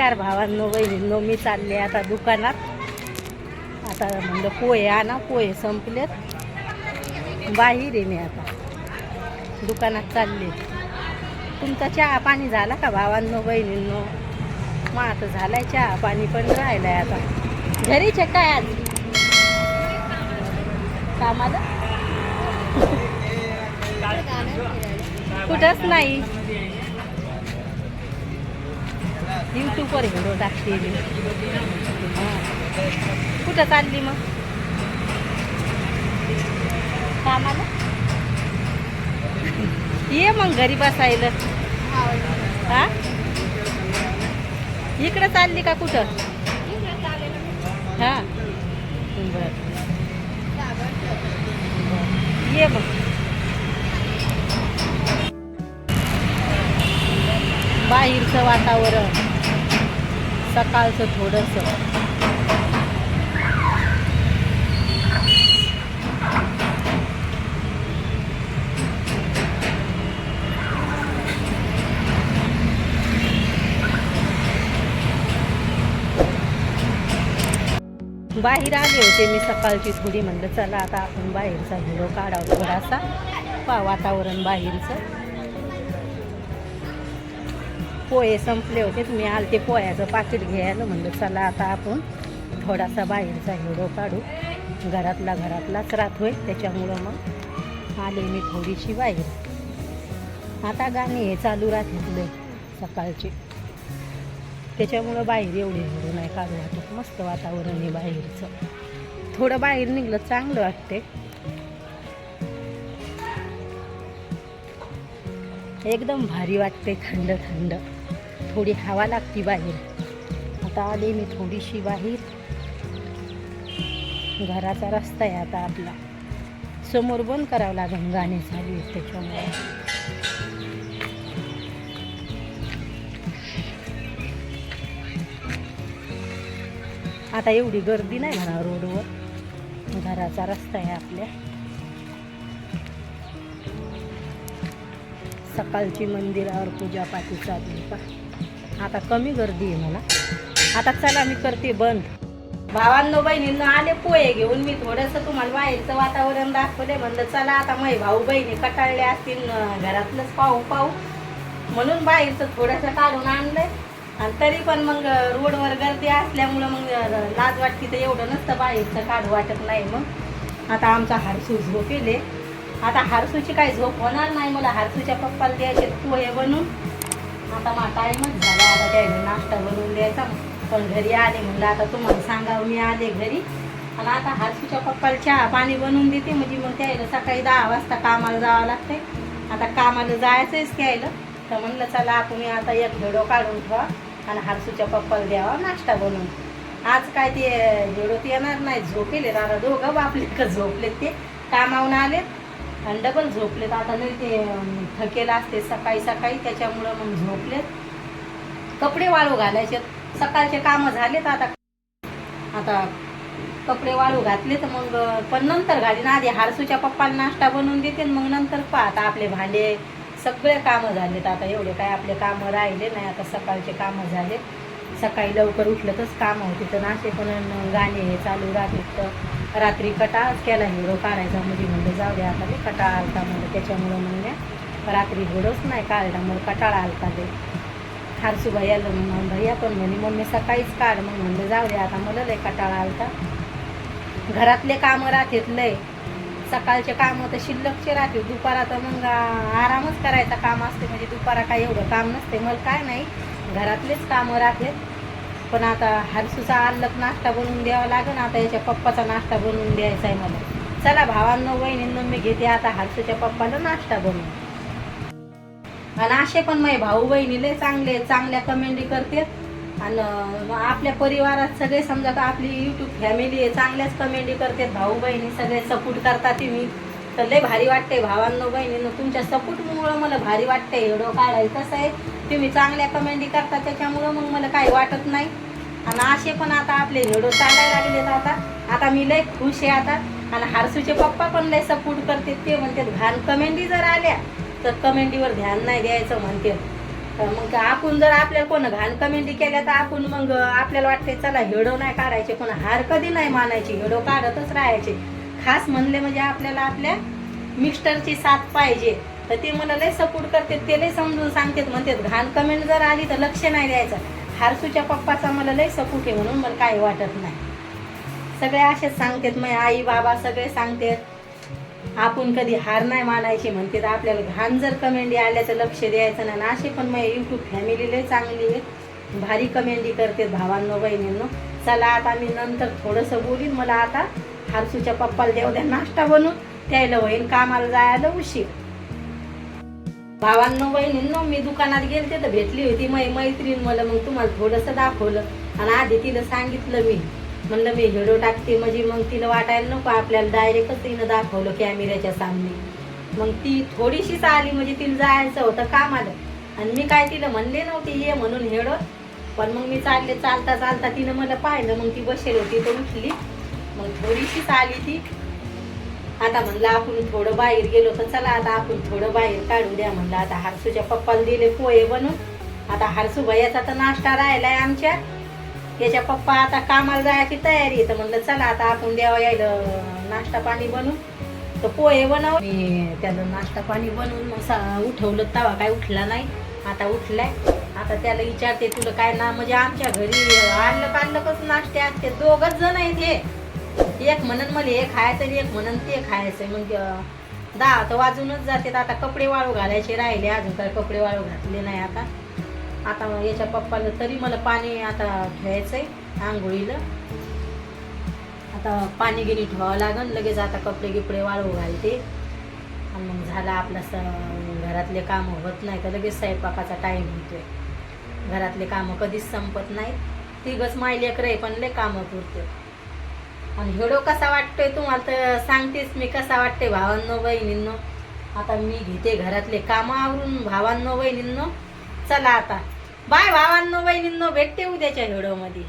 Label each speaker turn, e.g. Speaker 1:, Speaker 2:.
Speaker 1: नमस्कार भावांनो बहिणींनो मी चालले आता दुकानात. आता म्हणलं पोहे आणा पोहे संपलेत. बाहेर आहे मी आता दुकानात चालले. तुमचा चहा पाणी झाला का भावांनो बहिणींनो? मग आता झालाय चहा पाणी पण राहिलाय आता. घरीच आहे काय आज? कामाला? कुठंच नाही. यूट्यूबवर व्हिडिओ टाकते मी. कुठं चालली मग? कामाला? ये मग घरी बसायला. हा? इकडं चालली का कुठं? हां. बरं ये मग. बाहेरचं वातावरण. सकाळचं थोडंसं. बाहेर आले होते मी सकाळची थोडी म्हणलं चला आता आपण बाहेरचा हिरो काढावं थोडासा. वातावरण बाहेरचं. पोहे संपले होते मी आलते पोह्याचं पाकिट घ्यायला. म्हणलं चला आता आपण थोडासा बाहेरचा हिरो काढू. घरातला घरातलाच राहतोय त्याच्यामुळं मग आले मी थोडीशी बाहेर. आता गाणी हे चालू राहते सकाळची. त्याच्यामुळं बाहेर एवढे व्हिडिओ नाही काढू वाटत. मस्त वातावरण आहे बाहेरचं. थोडं बाहेर निघलं चांगलं वाटते एकदम भारी वाटते थंड थंड. थोडी हवा लागती बाहेर. आता आले मी थोडीशी बाहेर. घराचा रस्ता आहे आता आपला. समोर बंद करावं लागेल गाणे चालू आहेत त्याच्यामुळे. आता एवढी गर्दी नाही म्हणा रोडवर. घराचा रस्ता आहे आपल्या. सकाळची मंदिरावर पूजापाठी चालली का आता कमी गर्दी आहे मला. आता चला मी करते बंद. भावांनो बहिणींनो आले पोहे घेऊन. मी थोडंसं तुम्हाला बाहेरचं वातावरण दाखवले म्हणलं चला आता मै भाऊ बहिणी कटाळले असतील घरातलंच पाहू पाहू. म्हणून बाहेरचं थोडंसं काढून आणलंय. आणि तरी पण मग रोडवर गर्दी असल्यामुळं मग लाज वाटते तर एवढं नसतं बाहेरचं काढू वाटत नाही मग. आता आमचा हारसू झोपेले. आता हारसूची काही झोप होणार नाही. मला हारसूच्या पप्पाला द्यायचे पोहे बनून. आता मला टाईमच झाला. आता त्याने नाश्ता बनवून द्यायचा. पण घरी आले म्हणलं आता तुम्हाला सांगावं मी आले घरी. आणि आता हारसूच्या पप्पाला चहा पाणी बनवून देते. म्हणजे मग त्यायला सकाळी दहा वाजता कामाला जावं लागते आता कामाला जायचंच त्याला तर म्हणलं चला आपण आता एक झेडो काढून ठेवा आणि हारसूच्या पप्पाला द्यावा नाश्ता बनवून. आज काय ते व्हिडिओत येणार नाही. झोपेले आता दोघं बापले का झोपलेत ते. कामावून आलेत. आणि डबल झोपलेत. आता नाही ते थकेला असते सकाळी सकाळी त्याच्यामुळं मग झोपलेत. कपडे वाळू घालायचे सकाळचे कामं झालेत आता. आता कपडे वाळू घातले तर मग पण नंतर घालीन. आधी हारसूच्या पप्पाला नाश्ता बनवून देते मग नंतर पहा. आता आपले भांडे सगळे कामं झालेत. आता एवढे काय आपले कामं राहिले नाही. आता सकाळचे कामं झाले सकाळी लवकर उठलं तरच कामं होते. तर नाशे पण गाणे हे चालू राहते तर रात्री कटाळ केला हिरो काढायचा म्हणजे म्हणलं जाऊ द्या आता मी कटाळा आलता म्हणलं. त्याच्यामुळं म्हणल्या रात्री हिरोच नाही काढला मग कटाळा आलता ते हारसू भैयाला म्हणून भैया पण म्हणे मम्मी सकाळीच काढ. मग म्हणलं जाऊ द्या आता मला लय कटाळा आलता. घरातले कामं राहतेत लय. सकाळचे कामं तर शिल्लकचे राहते. दुपारा तर मग आरामच करायचा काम असते. म्हणजे दुपारा काय एवढं काम नसते. मला काय नाही. घरातलेच कामं राहतात. पण आता हरसूचा आल्लक नाश्ता बनवून द्यावा लागेल आता याच्या पप्पाचा नाश्ता बनवून द्यायचा आहे मला. चला भावांनो वहिनींनो मी घेते आता हरसूच्या पप्पाला नाश्ता बनवून. आणि असे पण माझे भाऊ बहिणी लय चांगले चांगल्या कमेंडी करते. आणि आपल्या परिवारात सगळे समजा का आपली युट्यूब फॅमिली आहे चांगल्याच कमेंडी करतात भाऊ बहिणी सगळे सपोर्ट करतात मी तर लय भारी वाटते भावांनो बहिणींनो. तुमच्या सपोर्टमुळं मला भारी वाटते व्हिडिओ काढायचं कसं आहे तुम्ही चांगल्या कमेंडी करता त्याच्यामुळं मग मला काही वाटत नाही. आणि असे पण आता आपले व्हिडिओ चालायला लागलेत आता. आता मी लय खुश आहे आता. आणि हारसूचे पप्पा पण लय सपोर्ट करते ते म्हणतात घाण कमेंडी जर आल्या तर कमेंडीवर ध्यान नाही द्यायचं म्हणते तर मग आपण जर आपल्याला कोण घाण कमेंटी केल्या तर आपण मग आपल्याला वाटते चला हेडो नाही काढायचे. पण हार कधी नाही मानायची. हेडो काढतच राहायचे. खास म्हणले म्हणजे आपल्याला आपल्या मिस्टरची साथ पाहिजे. तर ते मला लय सपोर्ट करते ते लय समजून सांगतात म्हणतात घाण कमेंट जर आली तर लक्ष नाही द्यायचं. हारसूच्या पप्पाचा मला लय सपोर्ट आहे म्हणून मला काही वाटत नाही. सगळे असेच सांगतात मग आई बाबा सगळे सांगतात आपण कधी हार नाही मानायची म्हणते तर आपल्याला घाण जर कमेंट आल्या तर लक्ष द्यायचं नाही. असे पण मग यूट्यूब फॅमिली लय चांगली आहे. भारी कमेंडी करते भावांनो बहिणींनो. चला आता मी नंतर थोडंसं बोलीन. मला आता हारसूच्या पप्पाला देऊ द्या नाश्ता बनवून. त्यायला होईन कामाला जायला उशीर. भावांनो बहिणींनो मी दुकानात गेलते तर भेटली होती मै मैत्रीण मला. मग तुम्हाला थोडंसं दाखवलं. आणि आधी तिला सांगितलं मी. म्हणलं मी हिडो टाकते म्हणजे मग तिला वाटायला नको आपल्याला डायरेक्टच तिनं दाखवलं कॅमेऱ्याच्या सामने. मग ती थोडीशीच आली. म्हणजे तिला जायचं होतं कामाला. आणि मी काय तिला म्हणले नव्हते ये म्हणून हेडो. पण मग मी चालले चालता चालता तिनं मला पाहिलं मग ती बसेल होती तर उठली. मग थोडीशीच आली ती. आता म्हणलं आपण थोडं बाहेर गेलो तर चला आता आपण थोडं बाहेर काढू द्या म्हणलं. आता हारसूच्या पप्पाला दिले पोहे बनून. आता हारसू भैयाचा तर नाश्ता राहिलाय आमच्या. त्याच्या पप्पा आता कामाला जायची तयारी तर म्हणलं चला आता आपण द्यावा यायला नाश्ता पाणी बनवून तर पोहे बनव. मी त्याला नाश्ता पाणी बनवून मग उठवलं तवा काय उठला नाही. आता उठलाय. आता त्याला विचारते तुला काय ना म्हणजे आमच्या घरी आणलं काढलं कसं नाश्ते आणते दोघच जण आहेत हे. एक म्हणून मला हे खायचं आणि एक म्हणून ते खायचं. मग दहा तर वाजूनच जाते आता कपडे वाळू घालायचे राहिले. अजून काय कपडे वाळू घातले नाही आता. आता याच्या पप्पाला तरी मला पाणी आता ठेवायचंय आंघोळीला. आता पाणी गिनी ठेवावं लागन. लगेच आता कपडे गिपडे वाळू घालते. आणि मग झाला आपला स घरातले कामं होत नाही तर लगेच स्वयंपाकाचा टाईम होतोय. घरातले कामं कधीच संपत नाहीत. तिघच मायलेकर आहे पण लय कामं पुरते. आणि हेडो कसा वाटतोय तुम्हाला तर सांगतेच मी कसा वाटते भावांनो बहिणींनो? आता मी घेते घरातले कामं आवरून भावांनो बहिणींनो. चला आता. बाय भावांनो बहिणींनो भेटते उद्याच्या व्हिडिओमध्ये.